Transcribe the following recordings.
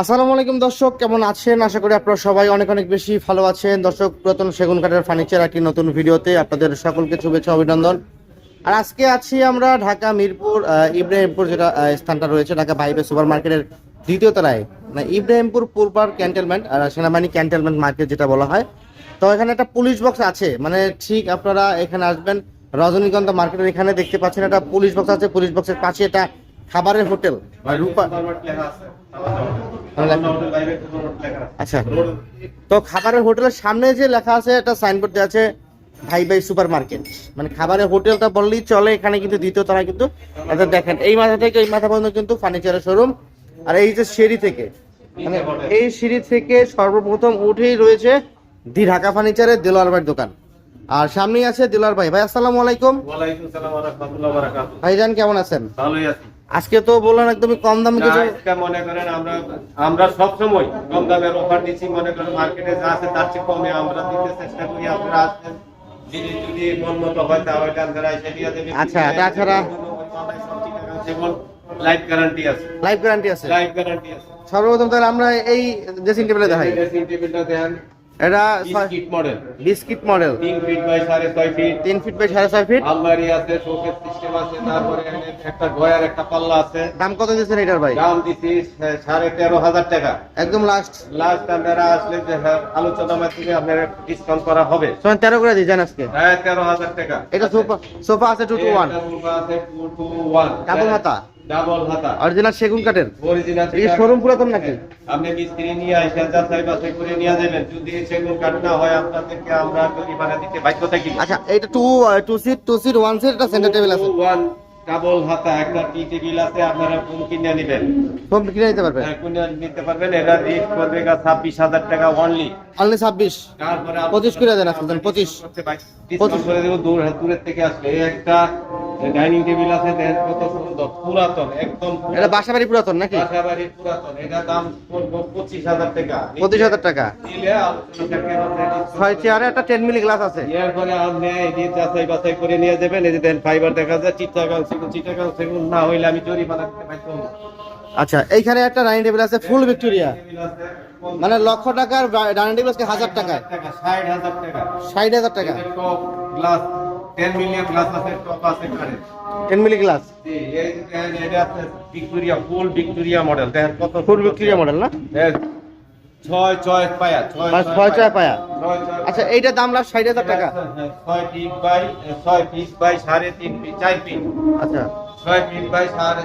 আসসালামু আলাইকুম দর্শক কেমন আছেন? আশা করি আপনারা সবাই অনেক অনেক বেশি ভালো আছেন। দর্শক পুরাতন সেগুন কাঠের ফার্নিচার একটি নতুন ভিডিওতে আপনাদের সকলকে শুভেচ্ছা অভিনন্দন। আর আজকে আছি আমরা ঢাকা মিরপুর ইব্রাহিমপুর যেটা স্থানটা রয়েছে ঢাকা বাইবে সুপার মার্কেটের দ্বিতীয় তলায়। মানে ইব্রাহিমপুর পুরপার ক্যান্টেলমেন্ট আর সেনাবাহিনী ক্যান্টেলমেন্ট মার্কেট যেটা বলা হয়। তো এখানে একটা পুলিশ বক্স আছে মানে ঠিক আপনারা এখানে আসবেন। রজনীগন্ধা মার্কেটের এখানে দেখতে পাচ্ছেন একটা পুলিশ বক্স আছে। পুলিশ বক্সের পাশে এটা খাবারের হোটেল। রূপা আচ্ছা। তো খাবারের হোটেলের সামনে যে লেখা আছে একটা সাইনবোর্ড দেওয়া আছে ভাই ভাই সুপার মার্কেট মানে খাবারের হোটেলটা বললেই চলে এখানে কিন্তু দ্বিতীয় তলায় কিন্তু দেখেন। এই মাথা থেকে এই মাথা পর্যন্ত কিন্তু ফার্নিচারের শোরুম আর এই যে সিঁড়ি থেকে মানে এই সিঁড়ি থেকে সর্বপ্রথম উঠেই রয়েছে দি ঢাকা ফার্নিচারের দেলোয়ার ভাইয়ের দোকান। আর সামনেই আছে দেলোয়ার ভাই। ভাই আসসালামু আলাইকুম। ওয়ালাইকুম সালাম ওয়া রাহমাতুল্লাহি ওয়া বারাকাতুহু। ভাইজান কেমন আছেন? ভালোই আছি। আজকে তো বললেন একদমই কম দামে কিছু মনে করেন আমরা আমরা সব সময় কম দামের অফার দিচ্ছি মনে করেন মার্কেটে যা আছে তার চেয়ে কমে আমরা দিতে চেষ্টা করি আপনারা আসবেন। জিনিস যদি মন মতো হয় তাহলে আপনারা এসে দিয়ে দেবেন। আচ্ছা, তাছাড়া- যেমন লাইফ গ্যারান্টি আছে। লাইফ গ্যারান্টি আছে। লাইফ গ্যারান্টি আছে। সর্বপ্রথম তাহলে আমরা এই ড্রেসিং টেবিলে দেখাই। ড্রেসিং টেবিলটা দেন। এটা বিস্কিট মডেল বিস্কিট মডেল তিন ফিট বাই সাড়ে ছয় ফিট তিন ফিট বাই সাড়ে ছয় ফিট আলমারি আছে শোকেস সিস্টেম আছে তারপরে একটা গয়ার একটা পাল্লা আছে। দাম কত দিচ্ছেন এটার ভাই? দাম দিছি সাড়ে তেরো হাজার টাকা। একদম লাস্ট লাস্ট আপনারা আসলে যে হ্যাঁ, আলোচনা মাধ্যমে আপনারা ডিসকাউন্ট করা হবে। সময় তেরো করে দিই জান আজকে হ্যাঁ টাকা। এটা সোফা সোফা আছে টু টু ওয়ান সোফা আছে টু টু ওয়ান ডাবল হাতা? ডাবল হাতা। অরিজিনাল সেগুন কাঠের? অরিজিনাল এই শোরুম পুরাতন নাকি? আপনি মিস্ত্রি নিয়ে আসেন যাচাই বাছাই করে নিয়ে যাবেন? যদি সেগুন কাঠ না হয় আপনাদেরকে আমরা জরিমানা দিতে বাধ্য থাকি। আচ্ছা এটা two two seat two seat one seat এটা সেন্টার টেবিল আছে? ওয়ান ডাবল হাতা একটা টি টেবিল আছে আপনারা কোন কিনে নেবেন। ফোন কিনে নিতে পারবে? হ্যাঁ, কোন নিতে পারবেন এটা রেট করবে ছাব্বিশ হাজার টাকা অনলি অনলি ছাব্বিশ? তারপরে পঁচিশ করে দেন আপনাদের পঁচিশ। পঁচিশ করে দেবো দূর দূরের থেকে আসলে একটা ডাইনিং টেবিল আছে দেখেন কত সুন্দর পুরাতন একদম এটা বাসা বাড়ি পুরাতন নাকি? বাসাবাড়ির পুরাতন। এটা দাম পড়ব পঁচিশ হাজার টাকা। পঁচিশ হাজার ছয় চেয়ারে একটা টেন মিলি গ্লাস আছে। এরপরে আপনি এই যাচাই বাছাই করে নিয়ে যাবেন। এই যে দেন ফাইবার দেখা যায় চিটাগাং সেগুন চিটাগাং সেগুন না হইলে আমি জরিমানা দিতে বাধ্য আচ্ছা এইখানে একটা ডাইনিং টেবিল আছে ফুল ভিক্টোরিয়া। মানে লক্ষ টাকার ডাইনিং টেবিল আজকে হাজার টাকায়। টাকা ষাট হাজার টাকা। ষাট হাজার টাকা। গ্লাস টেন মিলিয়ন গ্লাস আছে টপ আছে কারে টেন মিলি গ্লাস জি, এই এটা আপনার ভিক্টোরিয়া ফুল ভিক্টোরিয়া মডেল দেখেন কত ফুল ভিক্টোরিয়া মডেল না? এই ছয় ছয় পায়া ছয় ছয় ছয় পায়া। আচ্ছা এইটার দাম লাস্ট ষাট হাজার টাকা? হ্যাঁ, ছয় ফিট বাই ছয় ফিট বাই সাড়ে তিন ফিট চার ফিট আচ্ছা। ছয় ফিট বাই সাড়ে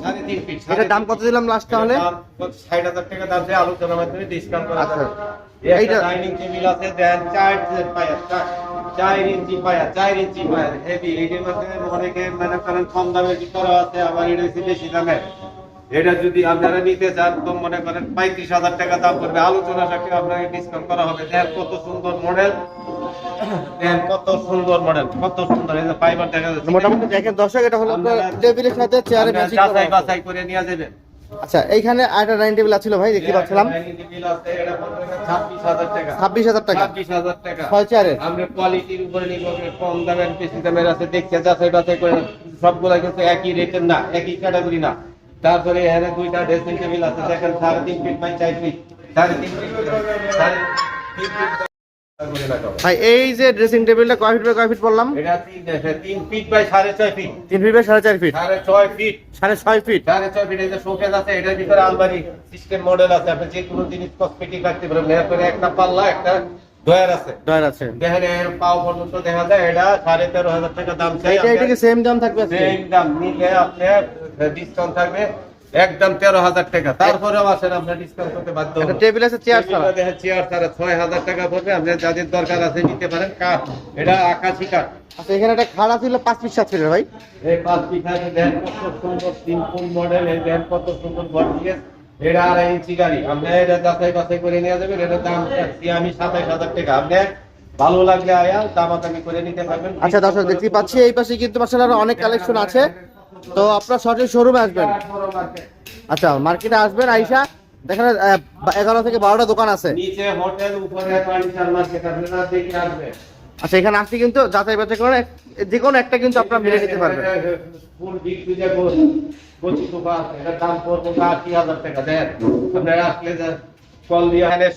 সাড়ে তিন ফিট এটার দাম কত দিলাম লাস্ট তাহলে? ষাট হাজার টাকা দাম সে আলোচনার মাধ্যমে ডিসকাউন্ট করা আচ্ছা। এইটা ডাইনিং টেবিল আছে দেন চার পায়া চার চার ইঞ্চি পায়া চার ইঞ্চি পায়া হেভি এইটার মধ্যে অনেকে মনে করেন কম দামের ভিতরে আছে আবার এটা হচ্ছে বেশি দামের এটা যদি আপনারা নিতে চান তো মনে করেন পঁয়ত্রিশ হাজার টাকা দাম করবে আলোচনা সাথে আপনাকে ডিসকাউন্ট করা হবে। দেন কত সুন্দর মডেল দেন কত সুন্দর মডেল কত সুন্দর। এই যে ফাইবার দেখা যাচ্ছে। মোটামুটি দেখেন দর্শক এটা হলো আপনার টেবিলের সাথে চেয়ারে ম্যাচিং বাছাই করে নিয়ে যাবেন। আচ্ছা এইখানে আরেকটা ডাইনিং টেবিল আছিল ভাই দেখতে পাচ্ছিলাম। ছাব্বিশ হাজার টাকা। ছয় চেয়ারের আমরা কোয়ালিটির উপরে কম দামের বেশি দামের আছে। দেখতে যাচাই বাছাই করে সবগুলা কিন্তু একই রেটের না একই ক্যাটাগরি না। তারপরে এখানে দুইটা ড্রেসিং টেবিল আছে। দেখেন সাড়ে তিন ফিট বাই চার ফিট সাড়ে তিন ফিট ভাই এই যে ড্রেসিং টেবিলটা কয় ফিট বাই কয় ফিট বললাম? এটা ফিট বাই সাড়ে ছয় ফিট তিন ফিট বাই ফিট সাড়ে ছয় ফিট সাড়ে ছয় ফিট সাড়ে ছয় ফিট এই যে শোকেস আছে এটার ভিতরে আলমারি সিস্টেম মডেল আছে। আপনি যে কোনো জিনিস কসমেটিক রাখতে একটা পাল্লা একটা ডয়ার আছে। ডয়ার আছে। দেখেন এর পাও পর্যন্ত দেখা যায় এটা সাড়ে তেরো হাজার টাকা দাম চাই সেম দাম থাকবে সেম দাম নিলে আপনার ডিসকাউন্ট থাকবে। একদম তেরো হাজার টাকা। তারপরেও আসেন আপনার ডিসকাউন্ট করতে বাধ্য টেবিল আছে চেয়ার ছাড়া। চেয়ার ছাড়া ছয় হাজার টাকা পড়বে। আপনার যাদের দরকার আছে নিতে পারেন। কাঠ এটা আকাশি কাঠ। আচ্ছা এখানে একটা খাড়া ছিল পাঁচ পিস সাত ভাই। এই পাঁচ পিঠাকে দেন কত সুন্দর সিম্পল মডেল এই দেন কত সুন্দর বডিয়ে এটা আড়াই ইঞ্চি গাড়ি। আপনি এটা যাচাই বাছাই করে নিয়ে যাবেন। এটার দাম চাচ্ছি আমি সাতাইশ হাজার টাকা। আপনি ভালো লাগলে আয়া দামাদামি করে নিতে পারবেন। আচ্ছা দর্শক দেখতে পাচ্ছি এই পাশে কিন্তু মাসাল অনেক কালেকশন আছে। তো আপনার সঠিক শোরুমে আসবেন। আচ্ছা মার্কেটে আসবেন আইসা দেখেন এগারো থেকে বারোটা দোকান আছে। আচ্ছা এখানে আসলে কিন্তু যাচাই বাছাই করে যে কোনো একটা কিন্তু আপনারা মিলে নিতে পারবেন।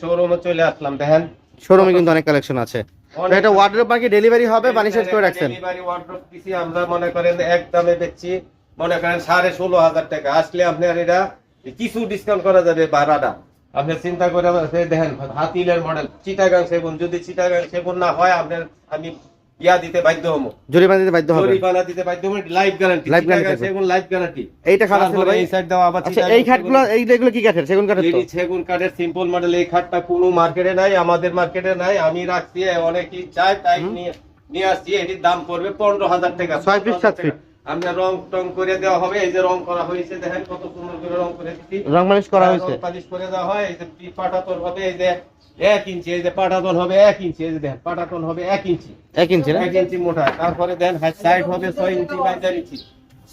শোরুমে চলে আসলাম দেখেন। শোরুমে কিন্তু অনেক কালেকশন আছে। এটা বাকি ডেলিভারি হবে করে রাখছেন ডেলিভারি দিছি আমরা মনে করেন এক দামে বেচছি মনে করেন সাড়ে ষোলো হাজার টাকা। আসলে আপনার এটা কিছু ডিসকাউন্ট করা যাবে ভাড়াটা আপনি চিন্তা করে দেখেন হাতিলের মডেল চিটাগাং সেগুন। যদি চিটাগাং সেগুন না হয় আপনার আমি ইয়া দিতে বাধ্য হব। জরিমানা দিতে বাধ্য হবে? জরিমানা দিতে বাধ্য হব লাইফ গ্যারান্টি Life guarantee সেগুন লাইফ গ্যারান্টি এইটা খাট আছে ভাই। এই সাইড দাও আবার আচ্ছা এই খাটগুলো এইগুলো এগুলো কি কাঠের সেগুন কাঠের তো? সেগুন কাঠের সিম্পল মডেল এই খাটটা কোনো মার্কেটে নাই আমাদের মার্কেটে নাই। আমি রাখছি অনেকেই চাই তাই নিয়ে নিয়ে আসছি। এটির দাম পড়বে পনেরো হাজার টাকা ছয় ফিট, সাত ফিট। আমরা রং টং করে দেওয়া হবে এই যে রং করা হয়েছে দেখেন কত সুন্দর করে রং করে দিচ্ছি রং মালিশ করা হয়েছে। রং করে দেওয়া হয় এই যে পাটাতন হবে এই যে এক ইঞ্চি এই যে পাটাতন হবে এক ইঞ্চি এই যে দেখেন পাটাতন হবে এক ইঞ্চি। এক ইঞ্চি না? এক ইঞ্চি মোটা তারপরে দেখেন সাইড হবে ছয় ইঞ্চি বাই দেড় ইঞ্চি।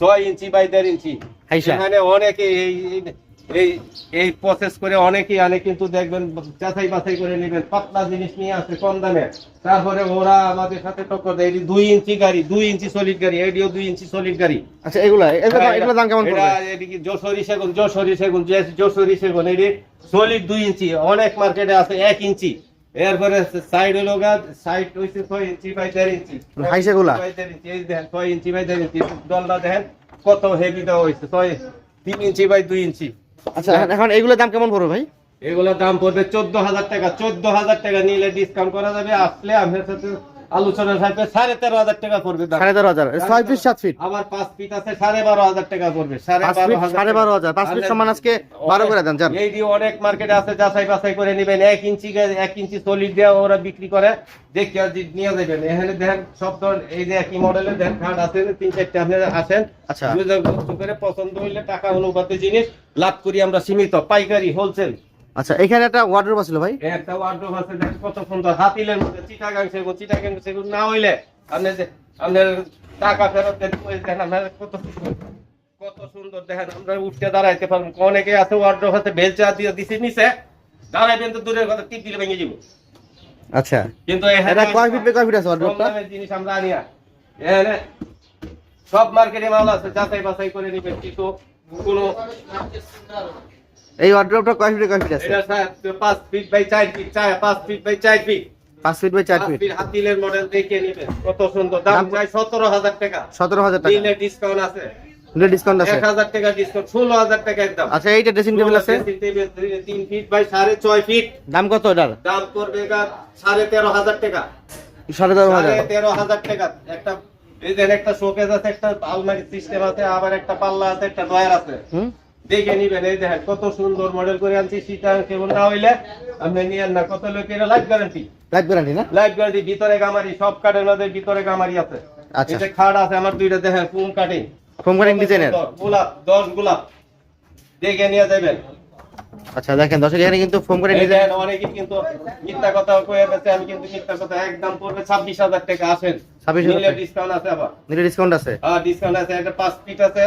ছয় ইঞ্চি বাই দেড় ইঞ্চি। এখানে অনেকে এই এই- এই প্রসেস করে অনেকেই আনে কিন্তু দেখবেন যাচাই বাছাই করে নেবেন পাতলা জিনিস নিয়ে আসে কম দামে। তারপরে ওরা আমাদের সাথে টক্কর দেয় এটি দুই ইঞ্চি গাড়ি দুই ইঞ্চি সলিড গাড়ি এটিও দুই ইঞ্চি সলিড গাড়ি। আচ্ছা এগুলা এগুলো এগুলো দাম কেমন এটা পড়বে এদিকে যশোরী সেগুন যশোরী সেগুন যশোরী সেগুন এটি সলিড দুই ইঞ্চি অনেক মার্কেটে আছে এক ইঞ্চি। এরপরে সাইড হলো সাইড হইছে ছয় ইঞ্চি বাই দেড় ইঞ্চি। হাইসা গুলা? ইঞ্চি, এই দেখেন ছয় ইঞ্চি বাই দেড় ইঞ্চি দলটা দেখেন কত হেভি দেওয়া হয়েছে ছয় তিন ইঞ্চি বাই দুই ইঞ্চি। আচ্ছা এখন- এখন এগুলোর দাম কেমন পড়বে ভাই? এগুলোর দাম পড়বে চোদ্দ হাজার টাকা। চোদ্দ হাজার টাকা নিলে ডিসকাউন্ট করা যাবে। আসলে আপনার সাথে আলোচনা থাকবে সাড়ে তেরো হাজার টাকা পড়বে। সাড়ে তেরো হাজার। ছয় ফিট সাত ফিট। আবার পাঁচ ফিট আছে সাড়ে বারো হাজার টাকা পড়বে। সাড়ে বারো হাজার সাড়ে বারো হাজার। পাঁচ ফিট সমান আজকে বারো করে দেন যান। এই অনেক মার্কেটে আছে যাচাই বাছাই করে নেবেন। এক ইঞ্চি এক দেওয়া ওরা বিক্রি করে। দেখে নিয়ে যাবেন। এখানে দেখেন সব ধরনের এই যে একই মডেলের দেখেন কার্ড আছে তিন চারটে আপনারা আসেন। আচ্ছা। করে পছন্দ হইলে টাকা অনুপাতে জিনিস লাভ করি আমরা সীমিত। পাইকারি হোলসেল আচ্ছা এখানে একটা ওয়ার্ড্রোব আছিল ভাই। একটা ওয়ার্ডরোব আছে দেখেন কত সুন্দর। হাতিলের মধ্যে চিটাগাং সেগুন চিটাগাং সেগুন না হইলে আপনি যে আপনার টাকা ফেরত দেন ওই দেখেন আপনার কত কত সুন্দর দেখেন আমরা উঠতে দাঁড়াইতে পারব অনেকে আছে ওয়ার্ডরোব আছে বেলচা দিয়ে দিছে নিচে দাঁড়াইবেন তো দূরের কথা টিপ দিলে ভেঙে যাব। আচ্ছা কিন্তু এটা কয় ফিট বাই কয় ফিট আছে ওয়ার্ড্রোবটা দামের জিনিস আমরা আনি না। এখানে সব মার্কেটে মাল আছে যাচাই বাছাই করে নিবেন কিন্তু কোনো এই ওয়ার্ড্রোবটা কয় ফিট কয় ফিট আছে? এটা স্যার পাঁচ ফিট বাই চার ফিট চার পাঁচ ফিট বাই চার ফিট পাঁচ ফিট বাই চার ফিট হাতির- হাতিলের মডেল দেখে নিবেন কত সুন্দর। দাম চাই সতেরো হাজার টাকা। সতেরো হাজার টাকা। দিলে ডিসকাউন্ট আছে। ডিসকাউন্ট আছে। এক হাজার টাকা ডিসকাউন্ট ষোলো হাজার টাকা একদম। আচ্ছা এইটা ড্রেসিং টেবিল আছে? dressing table তিন- তিন ফিট বাই সাড়ে ছয় ফিট দাম কত এটার? দাম পড়বে গা সাড়ে তেরো হাজার টাকা। সাড়ে তেরো হাজার। সাড়ে তেরো হাজার টাকা। একটা এই দেখেন একটা শোকেজ আছে একটা আলমারি সিস্টেম আছে আবার একটা পাল্লা আছে একটা ডয়ার আছে। হুম? দেখে নিবেন এই দেখেন কত সুন্দর মডেল করে আনছি সেটা কেমন না হইলে আপনি নিয়েন না কত লোকের লাইফ গ্যারান্টি লাইফ গ্যারান্টি না? লাইফ গ্যারান্টি ভিতরে গামারি সব কাঠের মধ্যে ভিতরে গামারি আছে। আচ্ছা। এটা খাট আছে আমার দুইটা দেখেন ফুম কাটিং ফোম কাটিং ডিজাইনের গোলাপ দশ গোলাপ। দেখে নিয়ে যাবেন। আচ্ছা দেখেন দর্শক এখানে কিন্তু দেখেন অনেকে কিন্তু মিথ্যা কথা কয়ে গেছে আমি কিন্তু মিথ্যা কথা একদম পড়বে ছাব্বিশ হাজার টাকা আসেন। 26,000 নিলে ডিসকাউন্ট আছে আবার। নিলে ডিসকাউন্ট আছে? হ্যাঁ ডিসকাউন্ট আছে একটা পাঁচ ফিট আছে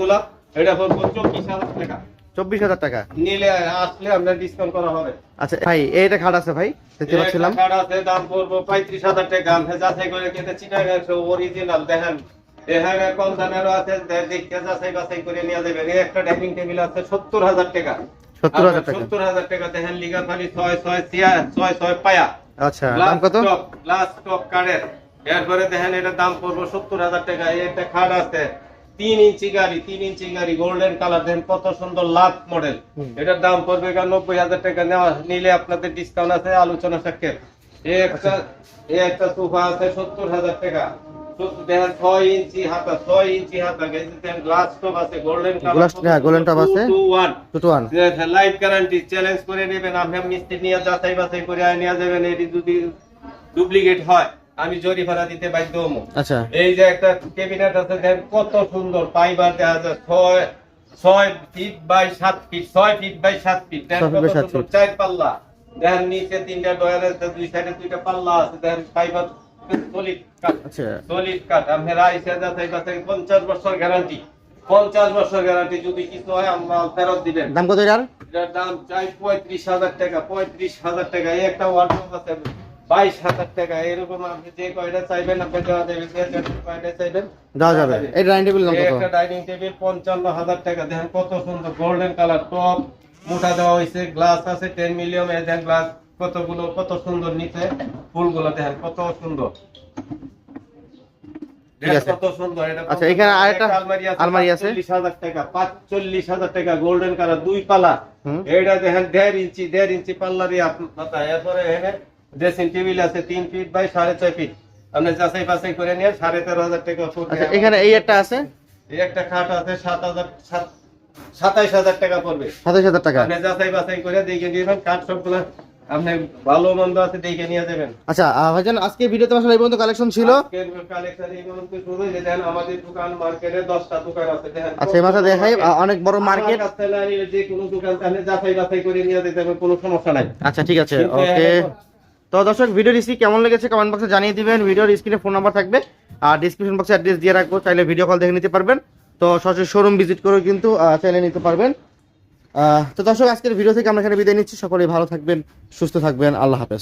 গোলাপ। এটা পড়বে চব্বিশ হাজার টাকা। চব্বিশ হাজার টাকা? নিলে আসলে আমরা ডিসকাউন্ট করা হবে। আচ্ছা ভাই এইটা খাট আছে ভাই দেখতে পাচ্ছিলাম। একটা কার্ড আছে দাম পড়ব পঁয়ত্রিশ হাজার টাকা। আমি যাচাই করে কেটে চিটাগাং অরিজিনাল দেখেন। এখানে কম দামেরও আছে দেখতে যাচাই বাছাই করে নিয়ে যাবেন। একটা ডাইনিং টেবিল আছে সত্তর হাজার টাকা। 70,000 টাকা। সত্তর হাজার টাকা দেখেন লিগার ফালি ছয় ছয় চিয়া ছয় ছয় পায়া। আচ্ছা দাম কত? গ্লাস টপ কার্ডের এরপরে দেখেন এটার দাম পড়ব সত্তর হাজার টাকা। একটা খাট আছে তিন ইঞ্চি গাড়ি তিন ইঞ্চি গাড়ি গোল্ডেন কালার দেখেন কত সুন্দর লাভ মডেল এটার দাম পড়বে নব্বই হাজার টাকা। নেওয়া নিলে আপনাদের ডিসকাউন্ট আছে আলোচনা সাক্ষে একটা সোফা আছে সত্তর হাজার টাকা। দেখেন ছয় ইঞ্চি হাতা ছয় ইঞ্চি হাতা। দেখেন গ্লাস টপ আছে গোল্ডেন Glass- golden আছে। Two one two one life guarantee challenge করে নেবেন। আপনি মিস্ত্রি নিয়ে যাচাই বাছাই করে নিয়ে যাবেন। এটি যদি ডুপ্লিকেট হয়। আমি জরিমানা দিতে বাধ্য হব আচ্ছা। এই যে একটা ক্যাবিনেট আছে দেখেন কত সুন্দর ফাইবার দেওয়া যায় ছয় ছয় ফিট বাই সাত ফিট ছয় ফিট বাই সাত ফিট। চার পাল্লা। দেখেন নিচে তিনটা ডয়ার আছে দুই সাইডে দুইটা পাল্লা আছে দেখেন ফাইবার সলিড কাঠ সলিড কাঠ আপনারা এসে যাচাই বাছাই পঞ্চাশ বছর গ্যারান্টি পঞ্চাশ বছর গ্যারান্টি যদি কিছু হয় আমরা ফেরত দিবেন। দাম কত এটার? দাম চাই পঁয়ত্রিশ হাজার টাকা পঁয়ত্রিশ হাজার টাকা। এই একটা ওয়ার্ডরোব আছে বাইশ হাজার টাকা এরকম আপনি যে কয়টা চাইবেন আপনি দেওয়া যাবে যে যে কয়টা চাইবেন দেওয়া যাবে। এই ডাইনিং টেবিল কত? একটা ডাইনিং টেবিল পঞ্চান্ন হাজার টাকা দেখেন কত সুন্দর গোল্ডেন কালার টপ মোটা দেওয়া হয়েছে গ্লাস আছে টেন মিলিয়ন এ দেখেন গ্লাস কতগুলো কত সুন্দর নিচে ফুলগুলো দেখেন কত আচ্ছা, এখানে আরেকটা আলমারি আছে। চল্লিশ হাজার টাকা পাঁচচল্লিশ হাজার টাকা গোল্ডেন কালার দুই পালা। এটা দেখেন দেড় ইঞ্চি দেড় ইঞ্চি পাল্লারই আপনার এরপরে এখানে ড্রেসিং টেবিল আছে তিন ফিট বাই সাড়ে ছয় ফিট। আপনি যাচাই বাছাই করে নিয়ে সাড়ে তেরো হাজার টাকা ফুট আচ্ছা এখানে এই একটা আছে? এই একটা খাট আছে সাত হাজার সাত সাতাইশ হাজার টাকা পড়বে। সাতাশ হাজার টাকা। আপনি যাচাই বাছাই করে দেখে নিবেন কাঠ সবগুলো আপনি ভালো মন্দ আছে দেখে নিয়ে যাবেন। আচ্ছা ভাইজান আজকে ভিডিওতে আসলে এই পর্যন্ত কালেকশন ছিল? কালেকশন এই পর্যন্ত শুরু যে দেখেন আমাদের দোকান মার্কেটে দোকান আছে। দেখেন আচ্ছা এই মাসে দেখাই অনেক বড় মার্কেট। না যে কোনো দোকান তাহলে যাচাই বাছাই করে নিয়ে যেতে হবে কোনো সমস্যা নাই। আচ্ছা ঠিক আছে ওকে। তো দর্শক ভিডিও স্ক্রিপ্ট কেমন লেগেছে কমেন্ট বক্সে জানিয়ে দিবেন। ভিডিওর স্ক্রিনে ফোন নাম্বার থাকবে। আর ডিসক্রিপশন বক্সে অ্যাড্রেস দিয়ে রাখব, চাইলে ভিডিও কল দেখে নিতে পারবেন। তো সরাসরি শোরুম ভিজিট করেও কিন্তু চাইলে নিতে পারবেন। তো দর্শক, আজকের ভিডিও থেকে আমরা এখানে বিদায় নিচ্ছি। সকলেই ভালো থাকবেন, সুস্থ থাকবেন। আল্লাহ হাফেজ।